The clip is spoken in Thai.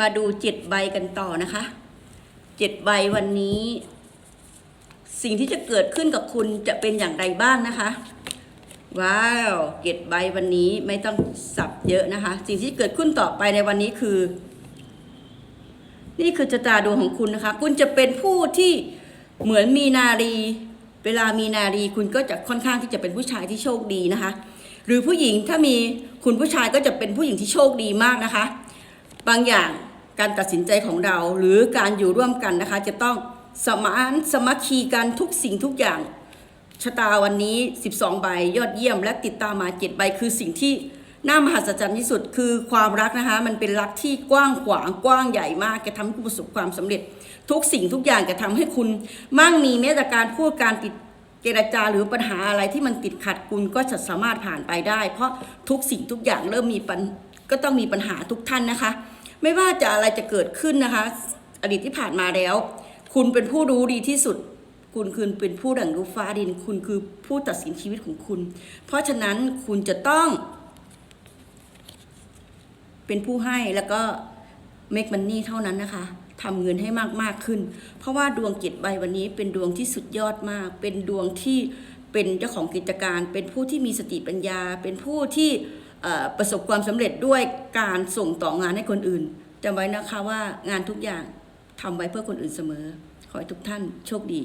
มาดูเจ็ดใบกันต่อนะคะเจ็ดใบวันนี้ สิ่งที่จะเกิดขึ้นกับคุณจะเป็นอย่างไรบ้างนะคะ ว้าวเจ็ดใบวันนี้ไม่ต้องสับเยอะนะคะ สิ่งที่เกิดขึ้นต่อไปในวันนี้คือ นี่คือชะตาดวงของคุณนะคะ คุณจะเป็นผู้ที่เหมือนมีนารี เวลามีนารีคุณก็จะค่อนข้างที่จะเป็นผู้ชายที่โชคดีนะคะ หรือผู้หญิงถ้ามีคุณผู้ชายก็จะเป็นผู้หญิงที่โชคดีมากนะคะ บางอย่าง การตัดสินใจของเรา หรือการอยู่ร่วมกันนะคะ จะต้องสมานสมัคคีกันทุกสิ่งทุกอย่างชะตาวันนี้ 12 ใบยอดเยี่ยม และติดตามมา7ใบคือสิ่งที่น่ามหัศจรรย์ที่สุดคือความรักนะคะ มันเป็นรักที่กว้างขวางกว้างใหญ่มากจะทำให้คุณประสบความสำเร็จ ทุกสิ่งทุกอย่างจะทำให้คุณ มั่งมีแม้แต่การพูดการติดเจรจาหรือปัญหาอะไรที่มันติดขัดคุณก็จะสามารถผ่านไปได้ เพราะทุกสิ่งทุกอย่างเริ่มมีปัญก็ต้องมีปัญหาทุกท่านนะคะ ไม่ว่าจะอะไรจะเกิดขึ้นนะคะ อดีตที่ผ่านมาแล้ว คุณเป็นผู้รู้ดีที่สุด คุณคือเป็นผู้ดั่งรู้ฟ้าดิน คุณคือผู้ตัดสินชีวิตของคุณ เพราะฉะนั้นคุณจะต้อง เป็นผู้ให้แล้วก็ make money เท่านั้นนะคะทำเงินให้มากมากๆขึ้น เพราะว่าดวงกิจใบวันนี้เป็นดวงที่สุดยอดมาก เป็นดวงที่เป็นเจ้าของกิจการ เป็นผู้ที่มีสติปัญญา เป็นผู้ที่ ประสบความสำเร็จด้วยการส่งต่องานให้คนอื่นจำไว้นะคะว่างานทุกอย่างทำไว้เพื่อคนอื่นเสมอ ขอให้ทุกท่านโชคดี